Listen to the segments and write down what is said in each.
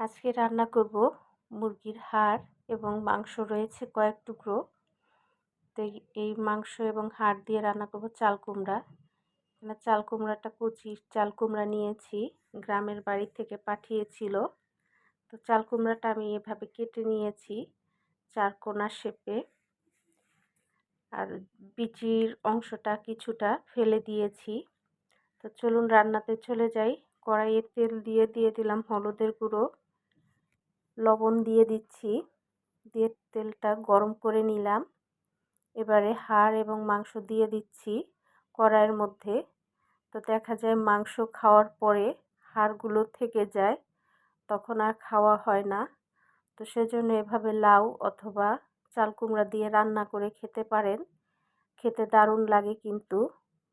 আজকে রান্না করব মুরগির হাড় এবং মাংস রয়েছে কয়েক টুকরো। তো এই মাংস এবং হাড় দিয়ে রান্না করব চাল কুমড়া। এখানে চাল কুমড়াটা কচি, চাল কুমড়া নিয়েছি, গ্রামের বাড়ি থেকে পাঠিয়েছিল। তো চাল কুমড়াটা আমি এভাবে কেটে নিয়েছি চার কোনা শেপে। আর বিচির অংশটা কিছুটা ফেলে দিয়েছি। তো চলুন রান্নাতে চলে যাই। কড়াইয়ে তেল দিয়ে দিয়ে দিলাম হলুদের গুঁড়ো। লবণ দিয়ে দিচ্ছি। দিয়ে তেলটা গরম করে নিলাম। এবারে হাড় এবং মাংস দিয়ে দিচ্ছি কড়াইয়ের মধ্যে। তো দেখা যায় মাংস খাওয়ার পরে হাড়গুলো থেকে যায়, তখন আর খাওয়া হয় না। তো সেজন্য এভাবে লাউ অথবা চাল কুমড়া দিয়ে রান্না করে খেতে পারেন। খেতে দারুণ লাগে কিন্তু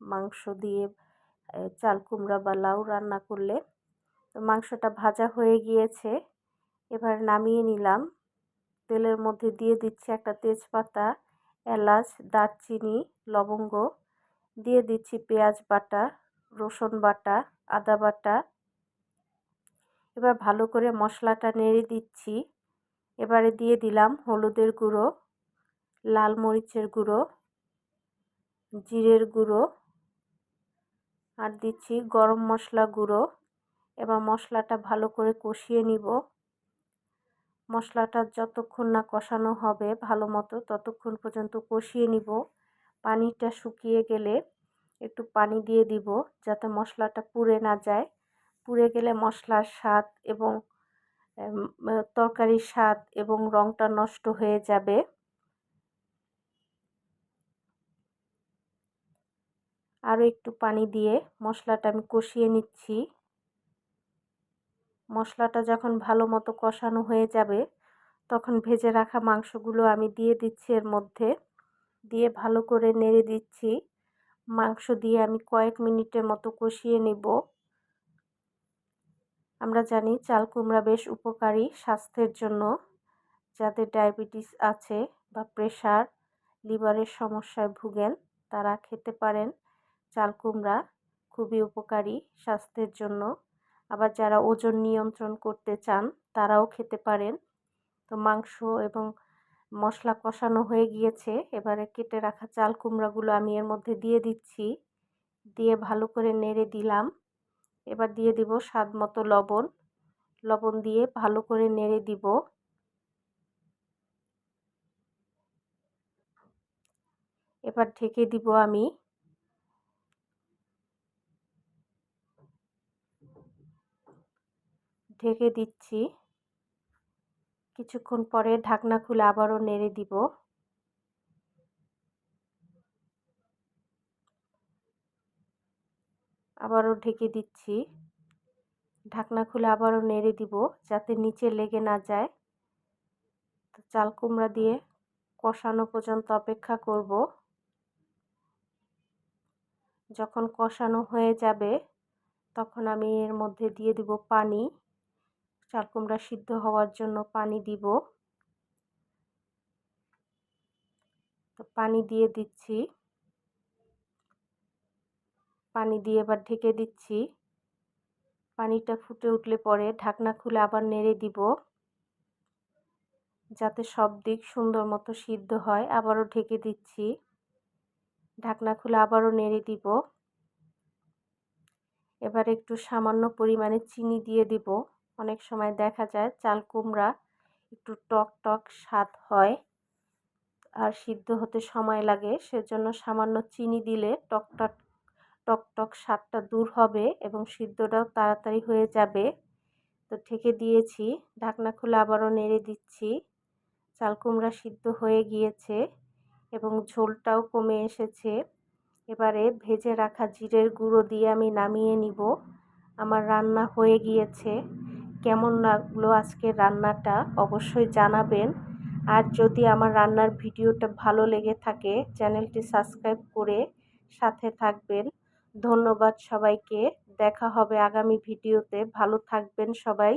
মাংস দিয়ে চাল কুমড়া বা লাউ রান্না করলে। তো মাংসটা ভাজা হয়ে গিয়েছে। এবার নামিয়ে নিলাম। তেলের মধ্যে দিয়ে দিচ্ছি একটা তেজপাতা, এলাচ, দারচিনি, লবঙ্গ। দিয়ে দিচ্ছি পেঁয়াজ বাটা, রসুন বাটা, আদা বাটা। এবার ভালো করে মশলাটা নেড়ে দিচ্ছি। এবারে দিয়ে দিলাম হলুদের গুঁড়ো, লাল মরিচের গুঁড়ো, জিরের গুঁড়ো আর দিচ্ছি গরম মশলা গুঁড়ো। এবার মশলাটা ভালো করে কষিয়ে নিব। মশলাটা যতক্ষণ না কষানো হবে ভালো মতো, ততক্ষণ পর্যন্ত কষিয়ে নিব। পানিটা শুকিয়ে গেলে একটু পানি দিয়ে দিব যাতে মশলাটা পুড়ে না যায়। পুড়ে গেলে মশলার স্বাদ এবং তরকারির স্বাদ এবং রঙটা নষ্ট হয়ে যাবে। আরও একটু পানি দিয়ে মশলাটা আমি কষিয়ে নিচ্ছি। মশলাটা যখন ভালো মতো কষানো হয়ে যাবে, তখন ভেজে রাখা মাংসগুলো আমি দিয়ে দিচ্ছি এর মধ্যে। দিয়ে ভালো করে নেড়ে দিচ্ছি। মাংস দিয়ে আমি কয়েক মিনিটের মতো কষিয়ে নেব। আমরা জানি চাল কুমড়া বেশ উপকারী স্বাস্থ্যের জন্য। যাদের ডায়াবেটিস আছে বা প্রেশার, লিভারের সমস্যায় ভুগেন, তারা খেতে পারেন। চাল কুমড়া খুবই উপকারী স্বাস্থ্যের জন্য। আবার যারা ওজন নিয়ন্ত্রণ করতে চান, তারাও খেতে পারেন। তো মাংস এবং মশলা কষানো হয়ে গিয়েছে। এবারে কেটে রাখা চাল কুমড়াগুলো আমি এর মধ্যে দিয়ে দিচ্ছি। দিয়ে ভালো করে নেড়ে দিলাম। এবার দিয়ে দিব স্বাদ মতো লবণ। লবণ দিয়ে ভালো করে নেড়ে দিব। এবার ঢেকে দিব আমি ঢেকে দিচ্ছি। কিছুক্ষণ পরে ঢাকনা খুলে আবারও নেড়ে দিব। আবারও ঢেকে দিচ্ছি। ঢাকনা খুলে আবারও নেড়ে দিব যাতে নিচে লেগে না যায়। তো চাল কুমড়া দিয়ে কষানো পর্যন্ত অপেক্ষা করব। যখন কষানো হয়ে যাবে, তখন আমি এর মধ্যে দিয়ে দিব পানি। চাল কুমড়া সিদ্ধ হওয়ার জন্য পানি দিব। তো পানি দিয়ে দিচ্ছি। পানি দিয়ে এবার ঢেকে দিচ্ছি। পানিটা ফুটে উঠলে পরে ঢাকনা খুলে আবার নেড়ে দিব। যাতে সব দিক সুন্দর মতো সিদ্ধ হয়, আবারও ঢেকে দিচ্ছি। ঢাকনা খুলে আবারও নেড়ে দিব। এবার একটু সামান্য পরিমাণে চিনি দিয়ে দিব। অনেক সময় দেখা যায় চাল কুমড়া একটু টক টক স্বাদ হয় আর সিদ্ধ হতে সময় লাগে। সেজন্য সামান্য চিনি দিলে টকটা টক টক স্বাদটা দূর হবে এবং সিদ্ধটাও তাড়াতাড়ি হয়ে যাবে। তো ঠেকে দিয়েছি, ঢাকনা খুলে আবারও নেড়ে দিচ্ছি। চাল কুমড়া সিদ্ধ হয়ে গিয়েছে এবং ঝোলটাও কমে এসেছে। এবারে ভেজে রাখা জিরের গুঁড়ো দিয়ে আমি নামিয়ে নিব। আমার রান্না হয়ে গিয়েছে। কেমন লাগল আজকের রান্নাটা অবশ্যই জানাবেন। আর যদি আমার রান্নার ভিডিওটা ভালো লেগে থাকে, চ্যানেলটি সাবস্ক্রাইব করে সাথে থাকবেন। ধন্যবাদ সবাইকে। দেখা হবে আগামী ভিডিওতে। ভালো থাকবেন সবাই।